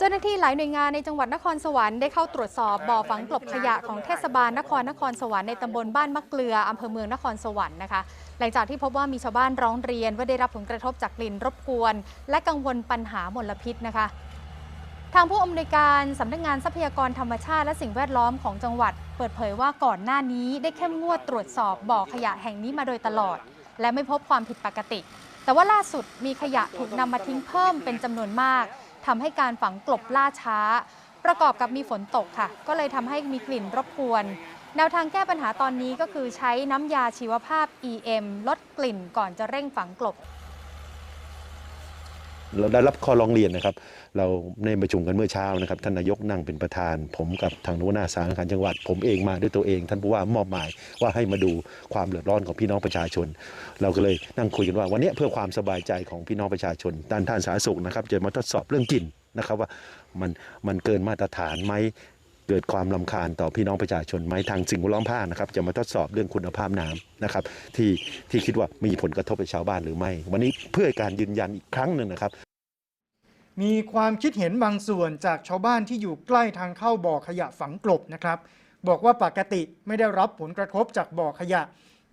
เจ้าหน้าที่หลายหน่วยงานในจังหวัดนครสวรรค์ได้เข้าตรวจสอบบ่อฝังกลบขยะของเทศบาลนครนครสวรรค์ในตำบลบ้านมะเกลืออำเภอเมืองนครสวรรค์นะคะ หลังจากที่พบว่ามีชาวบ้านร้องเรียนว่าได้รับผลกระทบจากกลิ่นรบกวน และกังวลปัญหามลพิษนะคะ ทางผู้อำนวยการสำนักงานทรัพยากรธรรมชาติและสิ่งแวดล้อมของจังหวัด เปิดเผยว่าก่อนหน้านี้ได้เข้มงวดตรวจสอบบ่อขยะแห่งนี้มาโดยตลอด และไม่พบความผิดปกติ แต่ว่าล่าสุดมีขยะถูกนำมาทิ้งเพิ่มเป็นจำนวนมาก ทำให้การฝังกลบล่าช้า ประกอบกับมีฝนตกค่ะ ก็เลยทำให้มีกลิ่นรบกวน แนวทางแก้ปัญหาตอนนี้ก็คือใช้น้ำยาชีวภาพ EM ลดกลิ่นก่อนจะเร่งฝังกลบ ได้รับข้อร้องเรียนนะครับ เราในประชุมกันเมื่อเช้านะครับ ท่านนายกนั่งเป็นประธาน ผมกับทางหัวหน้าสาขาจังหวัด ผมเองมาด้วยตัวเอง ท่านผู้ว่ามอบหมายว่าให้มาดูความเดือดร้อนของพี่น้องประชาชน เราก็เลยนั่งคุยกันว่าวันนี้เพื่อความสบายใจของพี่น้องประชาชนด้านท่านสาธารณสุขนะครับจะมาทดสอบเรื่องกลิ่นนะครับว่ามันมันเกินมาตรฐานไหม เกิดความลำคาญต่อพี่น้องประชาชนไหมทางสิ่งแวดล้อมภาคนะครับจะมาทดสอบเรื่องคุณภาพน้ำนะครับที่ที่คิดว่ามีผลกระทบกับชาวบ้านหรือไม่ วันนี้เพื่อการยืนยันอีกครั้งหนึ่งนะครับ มีความคิดเห็นบางส่วนจากชาวบ้านที่อยู่ใกล้ทางเข้าบ่อขยะฝังกลบนะครับ บอกว่าปกติไม่ได้รับผลกระทบจากบ่อขยะ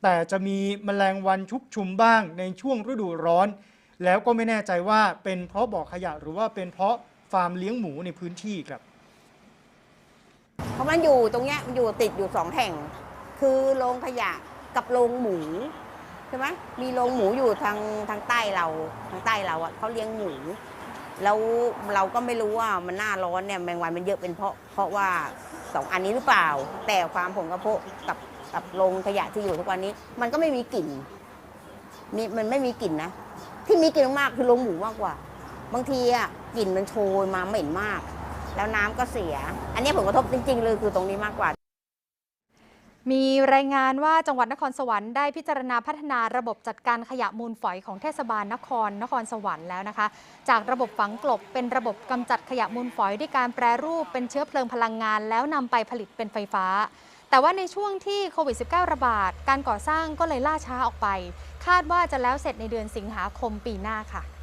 แต่จะมีแมลงวันชุกชุมบ้างในช่วงฤดูร้อน แล้วก็ไม่แน่ใจว่าเป็นเพราะบ่อขยะหรือว่าเป็นเพราะฟาร์มเลี้ยงหมูในพื้นที่ครับ เพราะมันอยู่ตรงเนี้ยมันอยู่ติดอยู่สองแห่ง คือโรงขยะกับโรงหมูใช่ไหมมีโรงหมูอยู่ทางทางใต้เราทางใต้เราอะเขาเลี้ยงหมูแล้วเราก็ไม่รู้ว่ามันหน้าร้อนเนี่ยแมงวันมันเยอะเป็นเพราะเพราะว่าสองอันนี้หรือเปล่า แต่ความผงกระโพะกับกับโรงขยะที่อยู่ทุกวันนี้ มันก็ไม่มีกลิ่นมีมันไม่มีกลิ่นนะ ที่มีกลิ่นมากคือโรงหมูมากกว่า บางทีอะกลิ่นมันโชยมาเหม็นมาก แล้วน้ำก็เสีย อันนี้ผลกระทบจริงๆเลยคือตรงนี้มากกว่า มีรายงานว่าจังหวัดนครสวรรค์ได้พิจารณาพัฒนาระบบจัดการขยะมูลฝอยของเทศบาลนครนครสวรรค์แล้วนะคะ จากระบบฝังกลบเป็นระบบกำจัดขยะมูลฝอยด้วยการแปรรูปเป็นเชื้อเพลิงพลังงาน แล้วนำไปผลิตเป็นไฟฟ้าแต่ว่าในช่วงที่โควิด -19 ระบาด การก่อสร้างก็เลยล่าช้าออกไป คาดว่าจะแล้วเสร็จในเดือนสิงหาคมปีหน้าค่ะ